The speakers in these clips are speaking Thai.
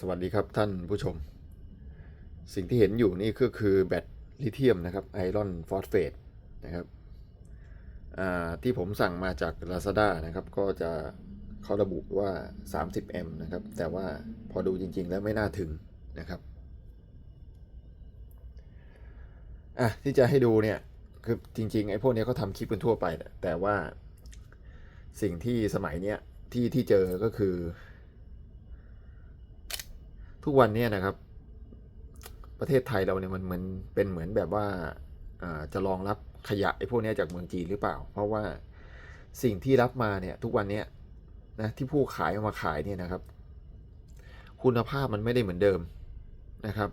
สวัสดีครับท่านผู้ชม สิ่งที่เห็นอยู่นี่ก็คือแบตลิเธียมนะครับไอรอนฟอสเฟตนะครับที่ผมสั่งมาจาก Lazada นะครับ ก็จะเขาระบุว่า 30 แอมป์นะครับ แต่ว่าพอดูจริง ๆ แล้วไม่น่าถึงนะครับอะที่จะให้ดูเนี่ย คือจริง ๆ ไอ้พวกนี้เขาทำคลิปกันทั่วไปแหละแต่ว่าสิ่งที่สมัยเนี้ยที่ที่เจอก็คือ ทุกวันนี้นะครับ ประเทศไทยเราเนี่ยมันเหมือนเป็นเหมือนแบบว่าจะรองรับขยะไอ้พวกนี้จากเมืองจีนหรือเปล่า เพราะว่าสิ่งที่รับมาเนี่ยทุกวันนี้นะที่ผู้ขายเอามาขายเนี่ยนะครับ คุณภาพมันไม่ได้เหมือนเดิมนะครับ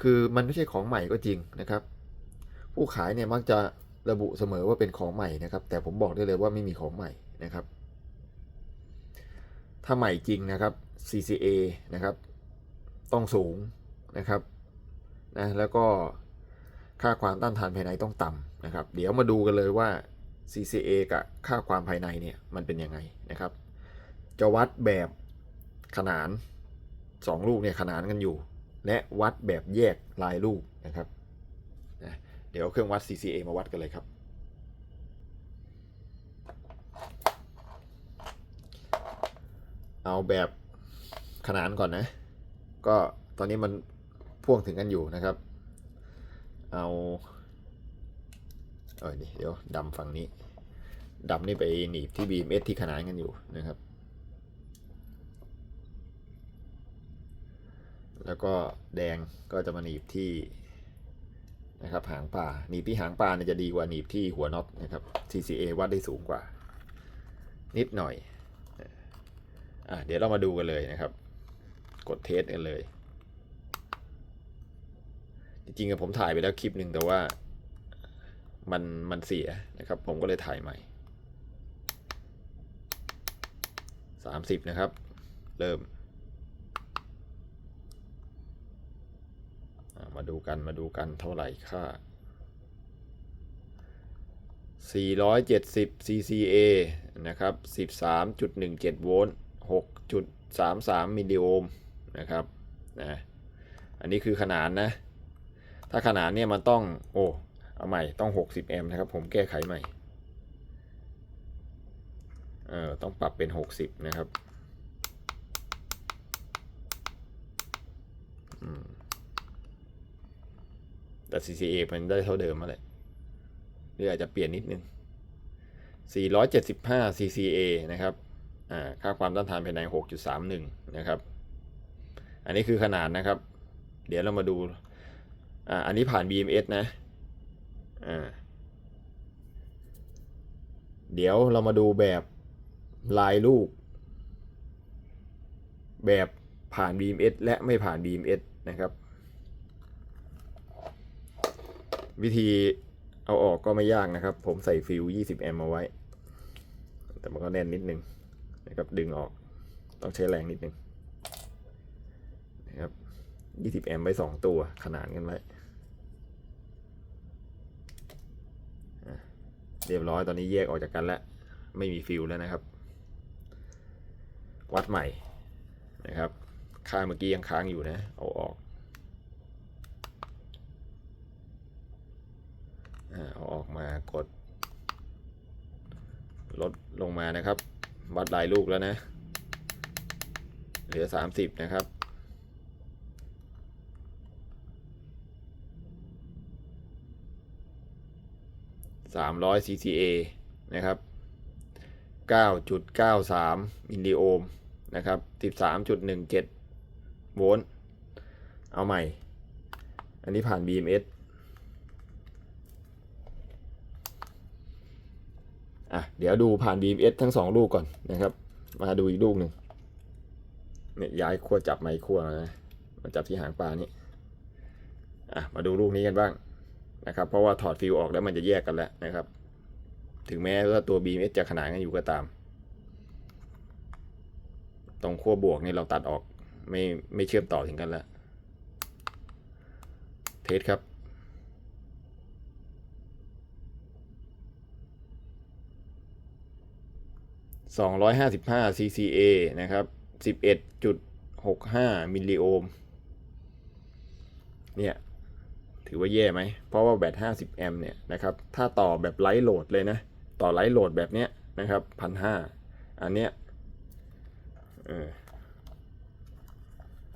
คือมันไม่ใช่ของใหม่ก็จริงนะครับ ผู้ขายเนี่ยมักจะระบุเสมอว่าเป็นของใหม่นะครับ แต่ผมบอกได้เลยว่าไม่มีของใหม่นะครับ ถ้าใหม่จริงนะครับ CCA นะครับ ต้องสูงนะครับนะแล้วก็ค่าความต้านทานภายในต้องต่ำนะครับ เดี๋ยวมาดูกันเลยว่า CCA กับค่าความภายในเนี่ยมันเป็นยังไงนะครับ จะวัดแบบขนาน 2 ลูกเนี่ยขนานกันอยู่ และวัดแบบแยกลายลูกนะครับนะเดี๋ยวเอาเครื่องวัด CCA มาวัดกันเลยครับ เอาแบบ ขนานก่อนนะ ก็ตอนนี้มันพ่วงถึงกันอยู่นะครับ เอาเออเดี๋ยวดำฝั่งนี้ดำนี่ไปหนีบที่บีมเอสที่ขนานกันอยู่นะครับ แล้วก็แดงก็จะมาหนีบที่นะครับหางปลาหนีบที่หางปลาเนี่ยจะดีกว่าหนีบที่หัวน็อตนะครับ CCA วัดได้สูงกว่า นิดหน่อยอะเดี๋ยวเรามาดูกันเลยนะครับ กดเทสกันเลย จริงๆอะผมถ่ายไปแล้วคลิปหนึ่งแต่ว่ามันมันเสียนะครับ ผมก็เลยถ่ายใหม่ 30 นะครับ เริ่ม มาดูกันมาดูกันเท่าไหร่ค่า 470 CCA นะครับ 13.17 โวลต์ 6.33 มิลลิโอห์ม นะครับนะอันนี้คือขนาดนะ ถ้าขนาดเนี่ยมันต้องโอ้เอาใหม่ต้อง 60 แอมป์นะครับ ผมแก้ไขใหม่เออต้องปรับเป็น 60 นะครับแต่ CCA มันได้เท่าเดิมมาแหละหรืออาจจะเปลี่ยนนิดนึง 475 CCA นะครับ อ่า ค่าความต้านทานภายใน 6.31 นะครับ อันนี้คือขนาดนะครับ เดี๋ยวเรามาดูอ่าอันนี้ผ่าน BMS นะอ่าเดี๋ยวเรามาดูแบบลายลูก แบบผ่าน BMS และไม่ผ่าน BMS นะครับ วิธีเอาออกก็ไม่ยากนะครับ ผมใส่ฟิล20 แอมป์มาไว้ แต่มันก็แน่นนิดนึงนะครับ ดึงออก ต้องใช้แรงนิดนึง 20 แอมป์ไว้2ตัวขนานกันไว้เรียบร้อยตอนนี้แยกออกจากกันแล้ว ไม่มีฟิลแล้วนะครับ วัดใหม่นะครับ ค่าเมื่อกี้ยังค้างอยู่นะ เอาออกเอาออกมากด ลดลงมานะครับ วัดลายลูกแล้วนะ เหลือ 30 นะครับ 300 CCA นะครับ 9.93 มิลลิโอห์มนะครับ 13.17 โวลต์ เอาใหม่ อันนี้ผ่าน BMS อะ เดี๋ยวดูผ่าน BMS ทั้งสองลูกก่อนนะครับ มาดูอีกลูกหนึ่งเนี่ยย้ายขั้วจับไม้ขั้วนะมาจับที่หางปลานี่อะ มาดูลูกนี้กันบ้าง นะครับ เพราะว่าถอดฟิวออกแล้วมันจะแยกกันแล้วนะครับ ถึงแม้ว่าตัว BMS จะขนานกันอยู่ก็ตาม ตรงขั้วบวกนี่เราตัดออกไม่ไม่เชื่อมต่อถึงกันแล้ว เทสครับ255 CCA นะครับ11.6 65มิลลิโอห์มเนี่ย ถือว่าแย่ไหม เพราะว่าแบต 50 แอมป์เนี่ยนะครับ ถ้าต่อแบบไลท์โหลดเลยนะ ต่อไลท์โหลดแบบเนี้ยนะครับพันห้าอันเนี้ยเออ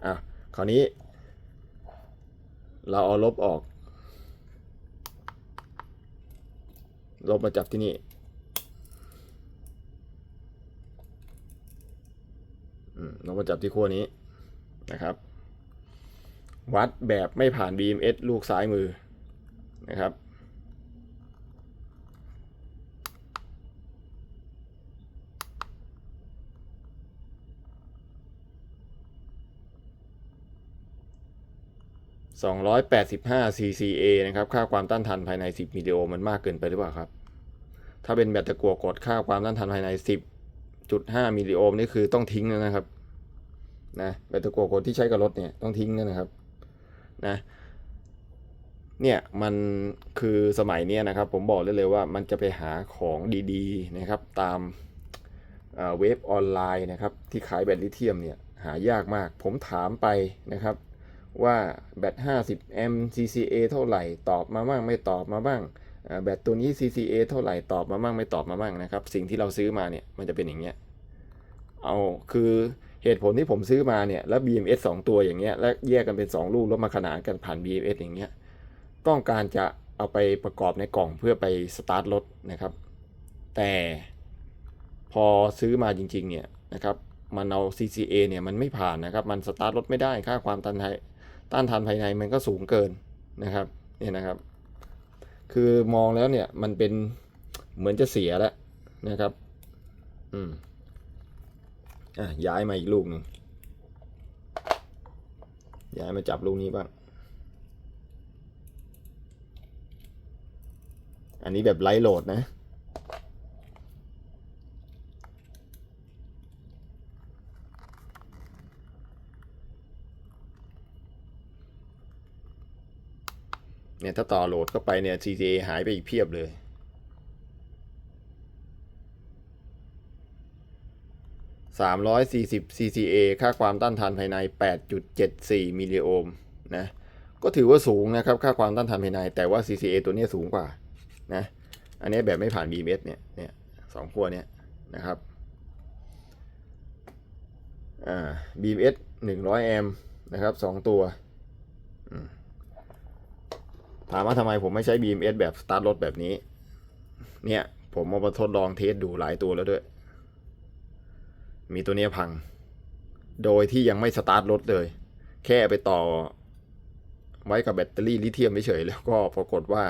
อะคราวนี้ เราเอาลบออก ลบมาจับที่นี่ลบมาจับที่ขั้วนี้นะครับ วัดแบบไม่ผ่าน BMS ลูกซ้ายมือนะครับ 285 CCA นะครับ ค่าความต้านทานภายใน 10 มิลลิโอห์มันมากเกินไปหรือเปล่าครับ ถ้าเป็นแบตตะกัวกดค่าความต้านทานภายใน 10.5 มิลลิโอห์มนี่คือต้องทิ้งแล้วนะครับนะแบตตะกัวกดที่ใช้กับรถเนี่ยต้องทิ้งแล้วนะครับ นะเนี่ยมันคือสมัยนี้นะครับ ผมบอกได้เลยว่ามันจะไปหาของดีๆนะครับตามเอ่อเว็บออนไลน์นะครับที่ขายแบตลิเธียมเนี่ยหายากมาก ผมถามไปนะครับว่าแบต 50 แอม CCA เท่าไหร่ตอบมาบ้างไม่ตอบมาบ้างแบตตัวนี้ CCA เท่าไหร่ตอบมาบ้างไม่ตอบมาบ้างนะครับ สิ่งที่เราซื้อมาเนี่ยมันจะเป็นอย่างเงี้ยเอาคือ เหตุผลที่ผมซื้อมาเนี่ยแล้ว BMS 2 ตัวอย่างเงี้ยแล้วแยกกันเป็น 2 ลูกแล้วมาขนานกันผ่าน BMS อย่างเงี้ยต้องการจะเอาไปประกอบในกล่องเพื่อไปสตาร์ทรถนะครับ แต่พอซื้อมาจริงๆเนี่ยนะครับมันเอา CCA เนี่ยมันไม่ผ่านนะครับ มันสตาร์ทรถไม่ได้ค่าความต้านทานต้านทานภายในมันก็สูงเกินนะครับเนี่ยนะครับ คือมองแล้วเนี่ยมันเป็นเหมือนจะเสียแล้วนะครับ อืม อะย้ายมาอีกลูกหนึ่งย้ายมาจับลูกนี้บ้าง อันนี้แบบไลท์โหลดนะ เนี่ยถ้าต่อโหลดเข้าไปเนี่ย CCA หายไปอีกเพียบเลย 340 CCA ค่าความต้านทานภายใน 8.74 มิลลิโอห์มนะ ก็ถือว่าสูงนะครับ ค่าความต้านทานภายใน แต่ว่า CCA ตัวนี้สูงกว่านะ อันนี้แบบไม่ผ่าน BMS เนี่ย เนี่ยสองขั้วเนี้ยนะครับ อ่า BMS 100 แอมป์นะครับสองตัวถามว่าทำไมผมไม่ใช้ BMS แบบสตาร์ทรถแบบนี้ เนี่ย ผมมาทดลองเทสดูหลายตัวแล้วด้วย มีตัวเนี้ยพัง โดยที่ยังไม่สตาร์ทรถเลย แค่ไปต่อไว้กับแบตเตอรี่ลิเธียมเฉยๆแล้วก็ปรากฏว่า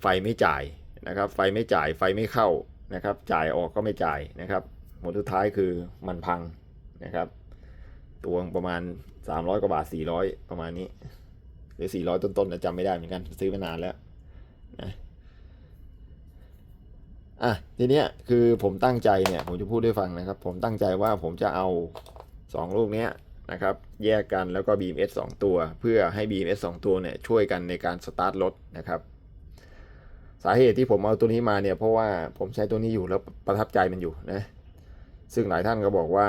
ไฟไม่จ่ายนะครับ ไฟไม่จ่ายไฟไม่เข้านะครับ จ่ายออกก็ไม่จ่ายนะครับผลสุดท้ายคือมันพังนะครับ ตัวประมาณ 300 กว่าบาท 400 ประมาณนี้ หรือ 400 ต้นๆนะจำไม่ได้เหมือนกัน ซื้อมานานแล้วนะ อะทีเนี้ยคือผมตั้งใจเนี่ยผมจะพูดให้ฟังนะครับ ผมตั้งใจว่าผมจะเอา 2 ลูกเนี้ยนะครับแยกกันแล้วก็ BMS 2 ตัว เพื่อให้ BMS 2 ตัวเนี่ยช่วยกันในการสตาร์ทรถนะครับสาเหตุที่ผมเอาตัวนี้มาเนี่ยเพราะว่าผมใช้ตัวนี้อยู่แล้วประทับใจมันอยู่นะซึ่งหลายท่านก็บอกว่า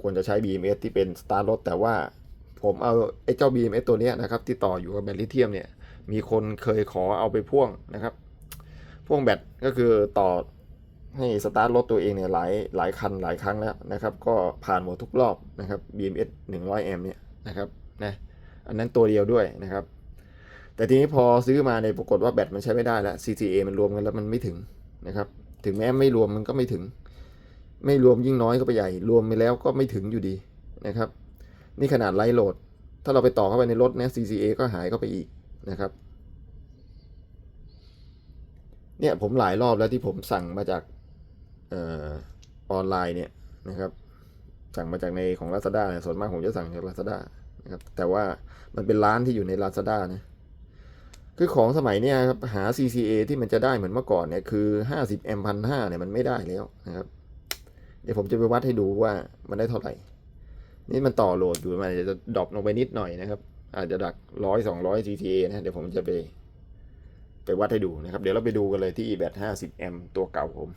ควรจะใช้ BMS ที่เป็นสตาร์ทรถแต่ว่าผมเอาไอ้เจ้า BMS ตัวเนี้ยนะครับที่ต่ออยู่กับแบตลิเธียมเนี่ยมีคนเคยขอเอาไปพ่วงนะครับ พ่วงแบตก็คือต่อให้สตาร์ทรถตัวเองเนี่ยหลายหลายคันหลายครั้งแล้วนะครับ ก็ผ่านหมดทุกรอบนะครับ BMS 100แอมป์เนี่ยนะครับนะอันนั้นตัวเดียวด้วยนะครับ แต่ทีนี้พอซื้อมาในยปรากฏว่าแบตมันใช้ไม่ได้แล้ว CCA มันรวมกันแล้วมันไม่ถึงนะครับ ถึงแม้ไม่รวมมันก็ไม่ถึง ไม่รวมยิ่งน้อยก็ไปใหญ่ รวมไปแล้วก็ไม่ถึงอยู่ดีนะครับ นี่ขนาดไลท์โหลด ถ้าเราไปต่อเข้าไปในรถเนี่ย CCA ก็หายเข้าไปอีกนะครับ เนี่ยผมหลายรอบแล้วที่ผมสั่งมาจากเออออนไลน์เนี่ยนะครับสั่งมาจากในของ Lazada เนี่ยส่วนมากผมจะสั่งจาก Lazada นะครับแต่ว่ามันเป็นร้านที่อยู่ใน Lazada นะคือของสมัยเนี้ยครับหา CCA ที่มันจะได้เหมือนเมื่อก่อนเนี่ยคือ 50แอมป์พันห้าเนี่ยมันไม่ได้แล้วนะครับ เดี๋ยวผมจะไปวัดให้ดูว่ามันได้เท่าไหร่ นี่มันต่อโหลดอยู่มันจจะดรอปลงไปนิดหน่อยนะครับ อาจจะดักร้อยสองร้อย CCA นะเดี๋ยวผมจะไป ไปวัดให้ดูนะครับ เดี๋ยวเราไปดูกันเลยที่แบต50 แอมตัวเก่าผม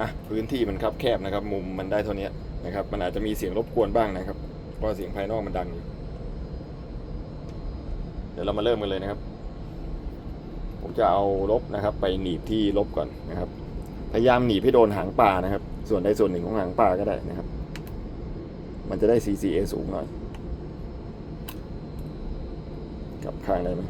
อะพื้นที่มันครับแคบนะครับ มุมมันได้เท่านี้นะครับ มันอาจจะมีเสียงรบกวนบ้างนะครับ เพราะเสียงภายนอกมันดังอยู่เดี๋ยวเรามาเริ่มกันเลยนะครับ ผมจะเอาลบนะครับ ไปหนีบที่ลบก่อนนะครับ พยายามหนีบให้โดนหางปลานะครับ ส่วนใดส่วนหนึ่งของหางปลาก็ได้นะครับ มันจะได้ CCA สูงหน่อย กลับข้างได้ไหม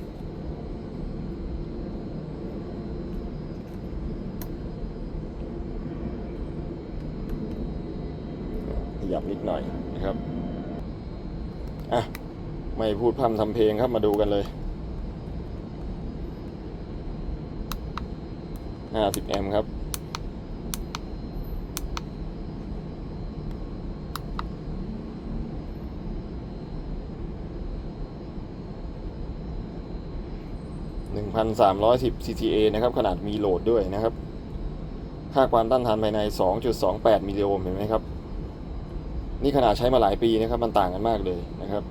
ขยับนิดหน่อยนะครับอะไม่พูดพร่ำทำเพลงครับมาดูกันเลย50แอมป์ครับ 1,310 CTA นะครับ ขนาดมีโหลดด้วยนะครับ ค่าความต้านทานภายใน 2.28 มิลลิโอห์มเห็นไหมครับ นี่ขนาดใช้มาหลายปีนะครับ มันต่างกันมากเลยนะครับ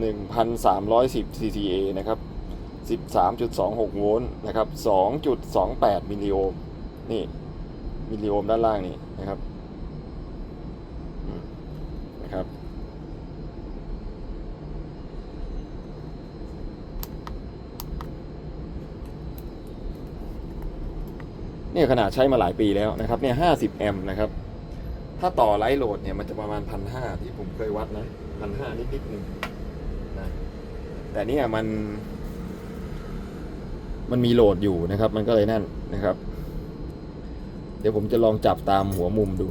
1,310 CTA นะครับ 13.26 โวลต์นะครับ 2.28 มิลลิโอห์มนี่ มิลลิโอห์มด้านล่างนี่นะครับอืมนะครับ เนี่ยขนาดใช้มาหลายปีแล้วนะครับเนี่ย50แอมป์นะครับ ถ้าต่อไลท์โหลดเนี่ยมันจะประมาณพันห้าที่ผมเคยวัดนะพันห้านิดนิดหนึ่งนะแต่เนี่ยมัน มันมีโหลดอยู่นะครับ มันก็เลยนั่นนะครับ เดี๋ยวผมจะลองจับตามหัวมุมดู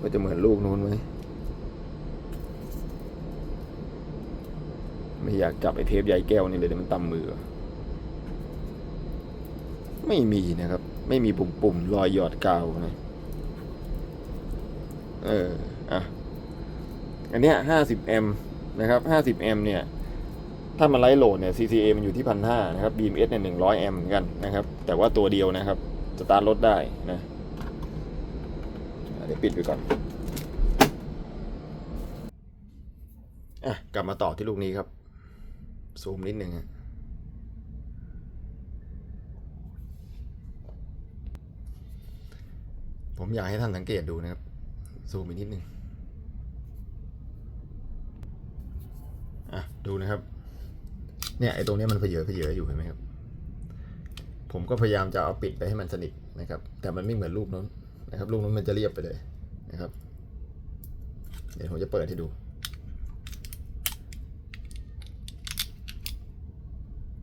ว่าจะเหมือนลูกนู้นไหม ไม่อยากจับไอ้เทปใยแก้วนี่เลยเดี๋ยวมันตำมือ ไม่มีนะครับ ไม่มีปุ่มปุ่มๆรอยหยอดกาวนะเอออะอันเนี้ยห้าสิบแอมนะครับห้าสิบแอมเนี่ย ถ้ามันไลท์โหลดเนี่ย CCA มันอยู่ที่พันห้านะครับ BMS เนี่ยหนึ่งร้อยแอมเหมือนกันนะครับ แต่ว่าตัวเดียวนะครับ สตาร์ทรถได้นะอะเดี๋ยวปิดไปก่อนอะกลับมาต่อที่ลูกนี้ครับ ซูมนิดหนึ่งผมอยากให้ท่านสังเกตดูนะครับ ซูมอีกนิดหนึ่งอะ ดูนะครับ เนี่ยไอ้ตรงนี้มันเพเยอเพเยออยู่เห็นไหมครับ ผมก็พยายามจะเอาปิดไปให้มันสนิทนะครับ แต่มันไม่เหมือนรูปนั้นนะครับ รูปนั้นมันจะเรียบไปเลยนะครับ เดี๋ยวผมจะเปิดให้ดู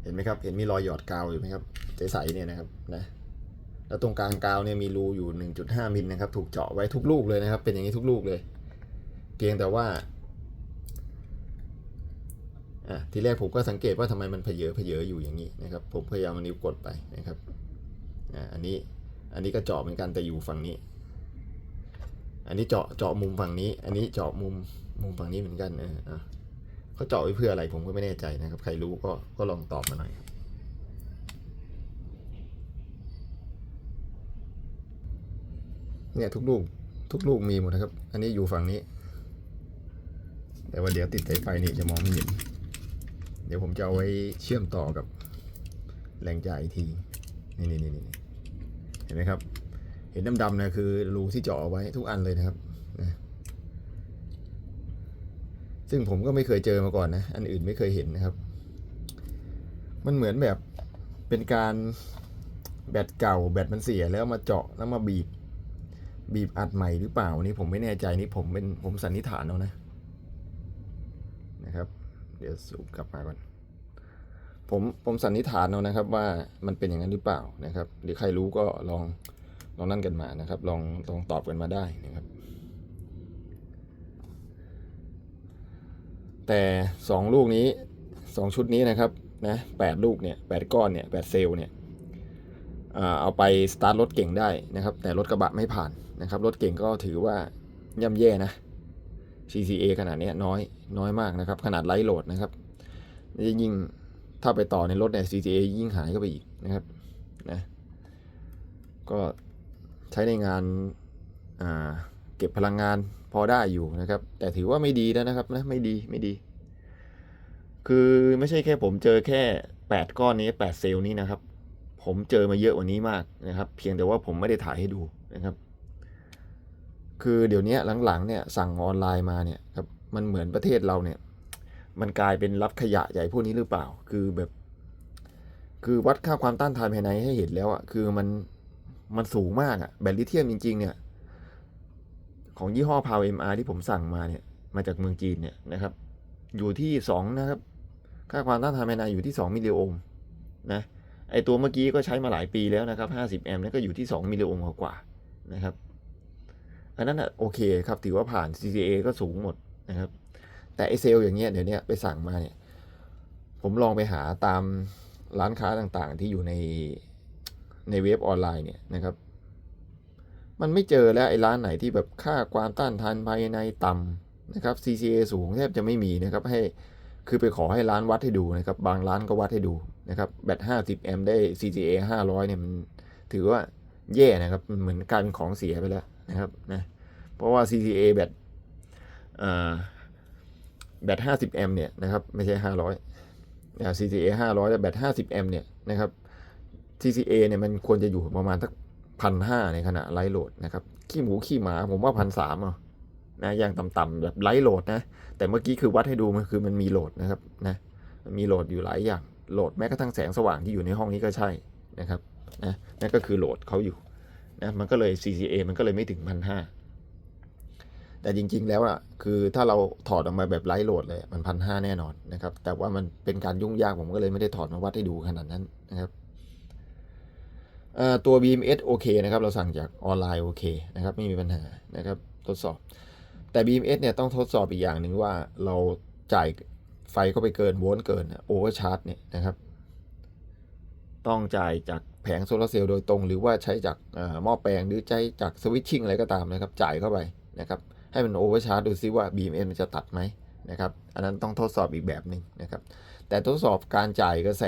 เห็น ไหมครับ เห็นมีรอยหยอดกาวอยู่ไหมครับ ใสๆเนี่ยนะครับนะ แล้วตรงกลางกาวเนี่ยมีรูอยู่ 1.5 มิลนะครับ ถูกเจาะไว้ทุกลูกเลยนะครับ เป็นอย่างนี้ทุกลูกเลย เพียงแต่ว่าอะทีแรกผมก็สังเกตว่าทำไมมันเพเยอเพเยออยู่อย่างนี้นะครับ ผมพยายามนิ้วกดไปนะครับอ่าอันนี้อันนี้ก็เจาะเหมือนกันแต่อยู่ฝั่งนี้ อันนี้เจาะเจาะมุมฝั่งนี้ อันนี้เจาะมุมมุมฝั่งนี้เหมือนกันเอออะ เขาเจาะไว้เพื่ออะไรผมก็ไม่แน่ใจนะครับ ใครรู้ก็ก็ลองตอบมาหน่อยครับเนี่ยทุกลูกทุกลูกมีหมดนะครับ อันนี้อยู่ฝั่งนี้ แต่ว่าเดี๋ยวติดสายไฟนี่จะมองไม่เห็น เดี๋ยวผมจะเอาไว้เชื่อมต่อกับแรงจ่ายอีกทีนี่นี่นี่นี่เห็นไหมครับ เห็นดำๆนะคือรูที่เจาะเอาไว้ทุกอันเลยนะครับนะ ซึ่งผมก็ไม่เคยเจอมาก่อนนะ อันอื่นไม่เคยเห็นนะครับ มันเหมือนแบบเป็นการแบตเก่าแบตมันเสียแล้วมาเจาะแล้วมาบีบ บีบอัดใหม่หรือเปล่านี่ผมไม่แน่ใจนี่ผมเป็นผมสันนิษฐานเอานะนะครับ เดี๋ยวสูบกลับมาก่อนผมผมสันนิษฐานเอานะครับว่ามันเป็นอย่างนั้นหรือเปล่านะครับหรือใครรู้ก็ลองลองนั่นกันมานะครับ ลองลองตอบกันมาได้นะครับ แต่สองลูกนี้สองชุดนี้นะครับนะแปดลูกเนี่ยแปดก้อนเนี่ยแปดเซลล์เนี่ยเอาไปสตาร์ทรถเก่งได้นะครับ แต่รถกระบะไม่ผ่านนะครับรถเก่งก็ถือว่าย่ำแย่นะ CCA ขนาดเนี้ยน้อยน้อยมากนะครับ ขนาดไลท์โหลดนะครับยิ่งถ้าไปต่อในรถเนี่ย CCA ยิ่งหายเข้าไปอีกนะครับนะก็ใช้ในงานอ่า เก็บพลังงานพอได้อยู่นะครับ แต่ถือว่าไม่ดีแล้วนะครับนะไม่ดีไม่ดี คือไม่ใช่แค่ผมเจอแค่แปดก้อนนี้แปดเซลล์นี้นะครับ ผมเจอมาเยอะกว่านี้มากนะครับ เพียงแต่ว่าผมไม่ได้ถ่ายให้ดูนะครับ คือเดี๋ยวนี้หลังๆเนี่ยสั่งออนไลน์มาเนี่ยครับมันเหมือนประเทศเราเนี่ย มันกลายเป็นรับขยะใหญ่พวกนี้หรือเปล่า คือแบบ คือวัดค่าความต้านทานภายในให้เห็นแล้วอะ่ะคือมันมันสูงมากอะ่ะแบตลิเทียมจริงๆเนี่ย ของยี่ห้อพาวเอ็มอาร์ที่ผมสั่งมาเนี่ยมาจากเมืองจีนเนี่ยนะครับ อยู่ที่สองนะครับ ค่าความต้านทานภายในอยู่ที่สองมิลลิโอห์มนะไอตัวเมื่อกี้ก็ใช้มาหลายปีแล้วนะครับห้าสิบแอมป์นี่ก็อยู่ที่สองมิลลิโอห์มกว่านะครับ อันนั้นอะโอเคครับ ถือว่าผ่าน CCA ก็สูงหมดนะครับ แต่ไอเซลอย่างเงี้ยเดี๋ยวนี้ไปสั่งมาเนี่ย ผมลองไปหาตามร้านค้าต่างๆ ที่อยู่ในในเว็บออนไลน์เนี่ยนะครับ มันไม่เจอแล้วไอ้ร้านไหนที่แบบค่าความต้านทานภายในต่ำนะครับ CCA สูงแทบจะไม่มีนะครับให้คือไปขอให้ร้านวัดให้ดูนะครับ บางร้านก็วัดให้ดูนะครับแบต50 แอมป์ได้ CCA 500เนี่ยมันถือว่าแย่นะครับเหมือนกลารเป็นของเสียไปแล้วนะครับนะเพราะว่า CCA แบตแบต50 แอมป์เนี่ยนะครับไม่ใช่ 500นะ CCA 500แต่แบต50 แอมป์เนี่ยนะครับ CCA เนี่ยมันควรจะอยู่ประมาณสัก พันห้าในขณะไลโหลดนะครับ ขี้หมูขี้หมาผมว่าพันสามอะนะอย่างต่ำๆแบบไลโหลดนะ แต่เมื่อกี้คือวัดให้ดูมันคือมันมีโหลดนะครับนะมีโหลดอยู่หลายอย่างโหลดแม้กระทั่งแสงสว่างที่อยู่ในห้องนี้ก็ใช่นะครับนะนั่นก็คือโหลดเขาอยู่นะมันก็เลย CCA มันก็เลยไม่ถึงพันห้าแต่จริงๆแล้วอะคือถ้าเราถอดออกมาแบบไรโหลดเลยมันพันห้าแน่นอนนะครับ แต่ว่ามันเป็นการยุ่งยากผมก็เลยไม่ได้ถอดมาวัดให้ดูขนาดนั้นนะครับ ตัว BMS โอเคนะครับ เราสั่งจากออนไลน์โอเคนะครับ ไม่มีปัญหานะครับ ทดสอบ แต่ BMS เนี่ยต้องทดสอบอีกอย่างหนึ่งว่าเราจ่ายไฟเข้าไปเกินโวลต์เกินโอเวอร์ชาร์จเนี่ยนะครับ ต้องจ่ายจากแผงโซลาร์เซลล์โดยตรง หรือว่าใช้จากอ่อหม้อแปลงหรือใช้จากสวิตชิ่งอะไรก็ตามนะครับ จ่ายเข้าไปนะครับให้มันโอเวอร์ชาร์จดูซิว่า BMS มันจะตัดไหมนะครับ อันนั้นต้องทดสอบอีกแบบหนึ่งนะครับ แต่ทดสอบการจ่ายกระแส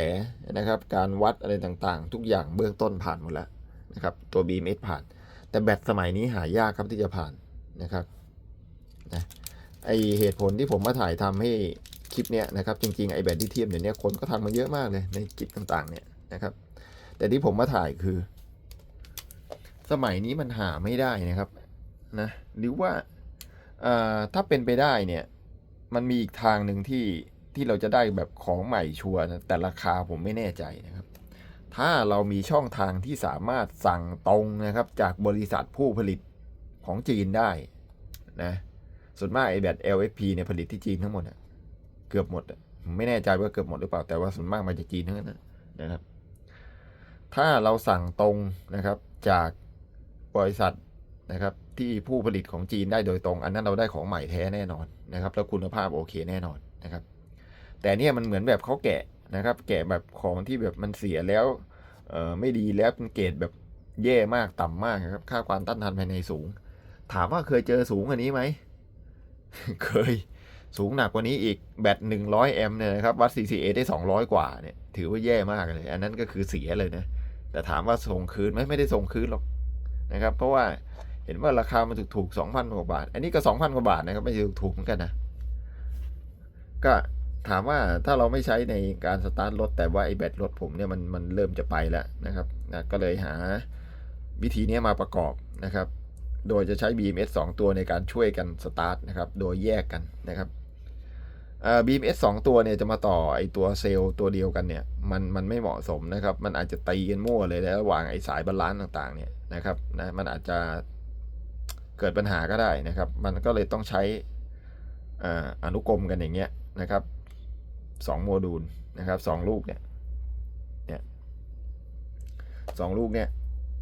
นะครับ การวัดอะไรต่างๆ ทุกอย่างเบื้องต้นผ่านหมดแล้วนะครับ ตัว BMS ผ่าน แต่แบตสมัยนี้หายากครับที่จะผ่านนะครับนะไอเหตุผลที่ผมมาถ่ายทำให้คลิปเนี้ยนะครับ จริงๆไอแบตลิเทียมเดี๋ยวนี้คนก็ทำมาเยอะมากเลยในกิจต่างๆ เนี่ยนะครับ แต่ที่ผมมาถ่ายคือ สมัยนี้มันหาไม่ได้นะครับนะหรือว่าอ่าถ้าเป็นไปได้เนี่ยมันมีอีกทางหนึ่งที่ ที่เราจะได้แบบของใหม่ชัวร์นะแต่ราคาผมไม่แน่ใจนะครับ ถ้าเรามีช่องทางที่สามารถสั่งตรงนะครับ จากบริษัทผู้ผลิตของจีนได้นะส่วนมากไอแบต LFP เนี่ยผลิตที่จีนทั้งหมดอะเกือบหมดอะผมไม่แน่ใจว่าเกือบหมดหรือเปล่าแต่ว่าส่วนมากมาจากจีนทั้งนั้นนะนะครับ ถ้าเราสั่งตรงนะครับจากบริษัทนะครับที่ผู้ผลิตของจีนได้โดยตรง อันนั้นเราได้ของใหม่แท้แน่นอนนะครับ แล้วคุณภาพโอเคแน่นอนนะครับ แต่เนี่ยมันเหมือนแบบเขาแกะนะครับ แกะแบบของที่แบบมันเสียแล้วเออไม่ดีแล้วเป็นเกรดแบบแย่มากต่ำมากนะครับ ค่าความต้านทานภายในสูง ถามว่าเคยเจอสูงกว่านี้ไหม เคยสูงหนักกว่านี้อีกแบต100แอมป์เนี่ยนะครับวัด CCA ได้200กว่าเนี่ย ถือว่าแย่มากเลย อันนั้นก็คือเสียเลยนะ แต่ถามว่าส่งคืนไหมไม่ได้ส่งคืนหรอกนะครับ เพราะว่าเห็นว่าราคามันถูกถูกสองพันกว่าบาท อันนี้ก็สองพันกว่าบาทนะครับ ไม่ใช่ถูกเหมือนกันนะ ก็ ถามว่าถ้าเราไม่ใช้ในการสตาร์ทรถ แต่ว่าไอ้แบตรถผมเนี่ยมันมันเริ่มจะไปแล้วนะครับนะก็เลยหาวิธีนี้มาประกอบนะครับ โดยจะใช้ BMS 2 ตัวในการช่วยกันสตาร์ทนะครับ โดยแยกกันนะครับอ่า BMS 2 ตัวเนี่ยจะมาต่อไอตัวเซลล์ตัวเดียวกันเนี่ยมันมันไม่เหมาะสมนะครับ มันอาจจะตีกันมั่วเลยแล้วระหว่างไอสายบาลานซ์ต่างๆเนี่ยนะครับนะมันอาจจะเกิดปัญหาก็ได้นะครับ มันก็เลยต้องใช้อ่าอนุกรมกันอย่างเงี้ยนะครับ สองโมดูลนะครับสองลูกเนี่ยเนี่ยสองลูกเนี่ย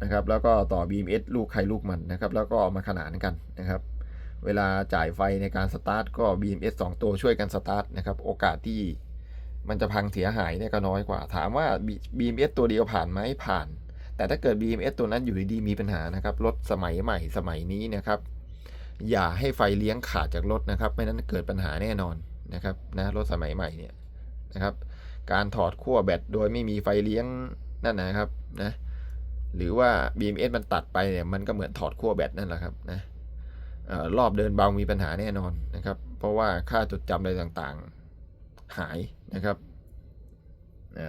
นะครับแล้วก็ต่อ BMS ลูกใครลูกมันนะครับแล้วก็เอามาขนานกันนะครับเวลาจ่ายไฟในการสตาร์ทก็ BMS 2 ตัวช่วยกันสตาร์ทนะครับโอกาสที่มันจะพังเสียหายเนี่ยก็น้อยกว่า ถามว่า BMS ตัวเดียวผ่านไหมผ่าน แต่ถ้าเกิด BMS ตัวนั้นอยู่ดีๆมีปัญหานะครับรถสมัยใหม่สมัยนี้นะครับ อย่าให้ไฟเลี้ยงขาดจากรถนะครับไม่นั้นเกิดปัญหาแน่นอนนะครับนะรถสมัยใหม่เนี่ย นะครับ การถอดขั้วแบตโดยไม่มีไฟเลี้ยงนั่นนะครับนะหรือว่า BMS มันตัดไปเนี่ยมันก็เหมือนถอดขั้วแบตนั่นแหละครับนะออรอบเดินเบามีปัญหาแน่นอนนะครับ เพราะว่าค่าจดจำอะไรต่างๆหายนะครับ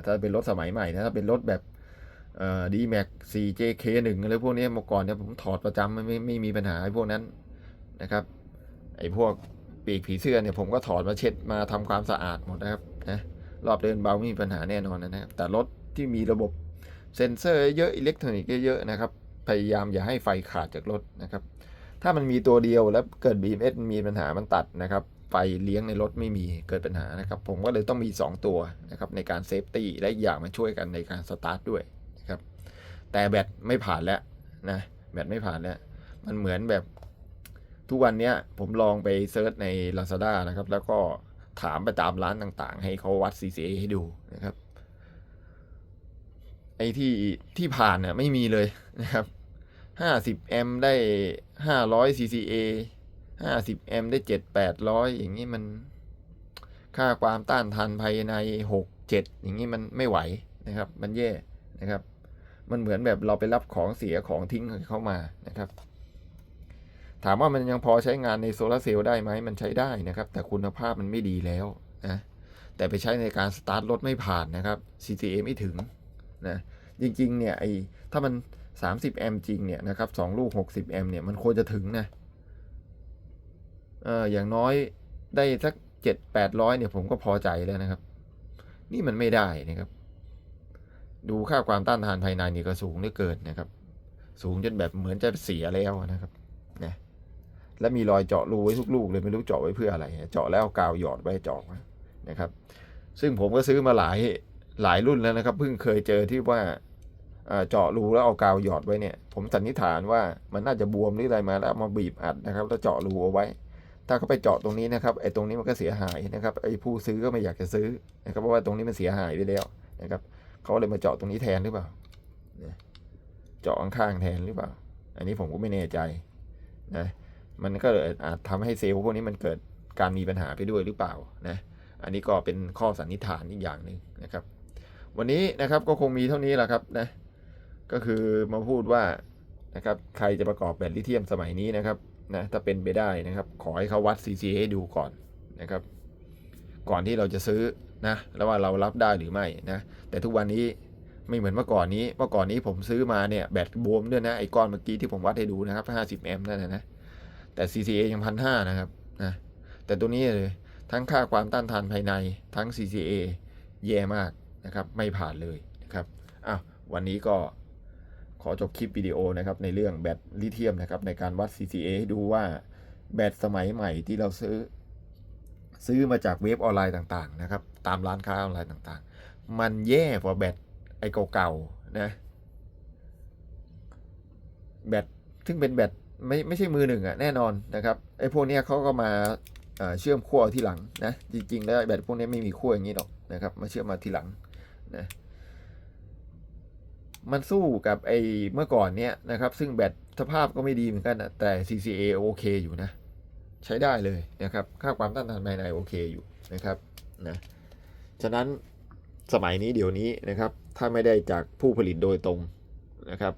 ถ้าเป็นรถสมัยใหม่นะถ้าเป็นรถแบบเอ่อ D-Max 4JK 1อะไรพวกนี้เมื่อก่อนเนี่ยผมถอดประจำไม่ไม่ไม่มีปัญหาไอ้พวกนั้นนะครับไอ้พวกปีกผีเสื้อเนี่ยผมก็ถอดมาเช็ดมาทำความสะอาดหมดนะครับ นะรอบเดินเบาไม่มีปัญหาแน่นอนนะครับแต่รถที่มีระบบเซ็นเซอร์เยอะอิเล็กทรอนิกส์เยอะๆนะครับพยายามอย่าให้ไฟขาดจากรถนะครับถ้ามันมีตัวเดียวแล้วเกิด BMS มีปัญหามันตัดนะครับไฟเลี้ยงในรถไม่มีเกิดปัญหานะครับ ผมก็เลยต้องมี 2 ตัวนะครับในการเซฟตี้และอย่างมาช่วยกันในการสตาร์ทด้วยนะครับแต่แบตไม่ผ่านแล้วนะแบตไม่ผ่านแล้ว มันเหมือนแบบทุกวันนี้ผมลองไปเซิร์ชใน Lazada นะครับ แล้วก็ ถามไปตามร้านต่างๆ ให้เขาวัด CCA ให้ดูนะครับ ไอ้ที่ที่ผ่านน่ะไม่มีเลยนะครับ50แอมได้500 CCA 50แอมป์ได้7 800อย่างนี้มันค่าความต้านทานภายใน6 7อย่างนี้มันไม่ไหวนะครับ มันแย่นะครับ มันเหมือนแบบเราไปรับของเสียของทิ้งเข้ามานะครับ ถามว่ามันยังพอใช้งานในโซลาร์เซลล์ได้ไหมมันใช้ได้นะครับ แต่คุณภาพมันไม่ดีแล้วนะแต่ไปใช้ในการสตาร์ทรถไม่ผ่านนะครับ CCA ไม่ถึงนะจริงๆเนี่ยไอถ้ามัน 30 แอมจริงเนี่ยนะครับสองลูก 60 แอมเนี่ยมันควรจะถึงนะเอออย่างน้อยได้สัก 7 800เนี่ยผมก็พอใจแล้วนะครับ นี่มันไม่ได้นะครับ ดูค่าความต้านทานภายในนี่ก็สูงเหลือเกินนะครับ สูงจนแบบเหมือนจะเสียแล้วนะครับนะ และมีรอยเจาะรูไว้ทุกลูกเลยไม่รู้เจาะไว้เพื่ออะไร เจาะแล้วเอากาวหยอดไว้เจาะนะครับ ซึ่งผมก็ซื้อมาหลายหลายรุ่นแล้วนะครับ เพิ่งเคยเจอที่ว่าอ่าเจาะรูแล้วเอากาวหยอดไว้เนี่ย ผมสันนิษฐานว่ามันน่าจะบวมหรืออะไรมาแล้วมาบีบอัดนะครับ แล้วเจาะรูเอาไว้ ถ้าเขาไปเจาะตรงนี้นะครับไอ้ตรงนี้มันก็เสียหายนะครับไอ้ผู้ซื้อก็ไม่อยากจะซื้อนะครับเพราะว่าตรงนี้มันเสียหายไปแล้วนะครับเขาเลยมาเจาะตรงนี้แทนหรือเปล่าเนี่ยเจาะข้างๆแทนหรือเปล่า อันนี้ผมก็ไม่แน่ใจนะ มันก็เลยอาจทำให้เซลล์พวกนี้มันเกิดการมีปัญหาไปด้วยหรือเปล่านะอันนี้ก็เป็นข้อสันนิษฐานอีกอย่างหนึ่งนะครับ วันนี้นะครับก็คงมีเท่านี้แหละครับนะก็คือมาพูดว่านะครับใครจะประกอบแบตลิเธียมสมัยนี้นะครับนะถ้าเป็นไปได้นะครับ ขอให้เขาวัด CCA ให้ดูก่อนนะครับ ก่อนที่เราจะซื้อนะแล้วว่าเรารับได้หรือไม่นะแต่ทุกวันนี้ไม่เหมือนเมื่อก่อนนี้เมื่อก่อนนี้ผมซื้อมาเนี่ยแบตบวมด้วยนะไอ้ก้อนเมื่อกี้ที่ผมวัดให้ดูนะครับ 50 แอมป์นั่นนะนะ แต่ CCA ยังพันห้านะครับนะแต่ตัวนี้เลยทั้งค่าความต้านทานภายในทั้ง CCA แย่มากนะครับไม่ผ่านเลยนะครับอ้าววันนี้ก็ขอจบคลิปวิดีโอนะครับในเรื่องแบตลิเธียมนะครับในการวัด CCA ให้ดูว่าแบตสมัยใหม่ที่เราซื้อ ซื้อมาจากเว็บออนไลน์ต่างๆนะครับตามร้านค้าออนไลน์ต่างๆ มันแย่กว่าแบตไอ้เก่าๆนะแบตซึ่งเป็นแบต ไม่ไม่ใช่มือหนึ่งอะแน่นอนนะครับไอ้พวกเนี้ยเขาก็มาเชื่อมขั้วที่หลังนะจริงๆ แล้วแบตพวกนี้ไม่มีขั้วอย่างนี้หรอกนะครับมาเชื่อมมาทีหลังนะมันสู้กับไอ้เมื่อก่อนเนี้ยนะครับซึ่งแบตสภาพก็ไม่ดีเหมือนกันนะแต่ CCA โอเคอยู่นะ ใช้ได้เลยนะครับค่าความต้านทานภายในโอเคอยู่นะครับนะฉะนั้นสมัยนี้เดี๋ยวนี้นะครับถ้าไม่ได้จากผู้ผลิตโดยตรงนะครับ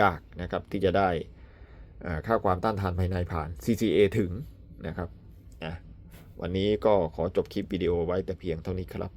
ยากนะครับที่จะได้ ค่าความต้านทานภายในผ่าน CCA ถึงนะครับวันนี้ก็ขอจบคลิปวิดีโอไว้แต่เพียงเท่านี้ครับ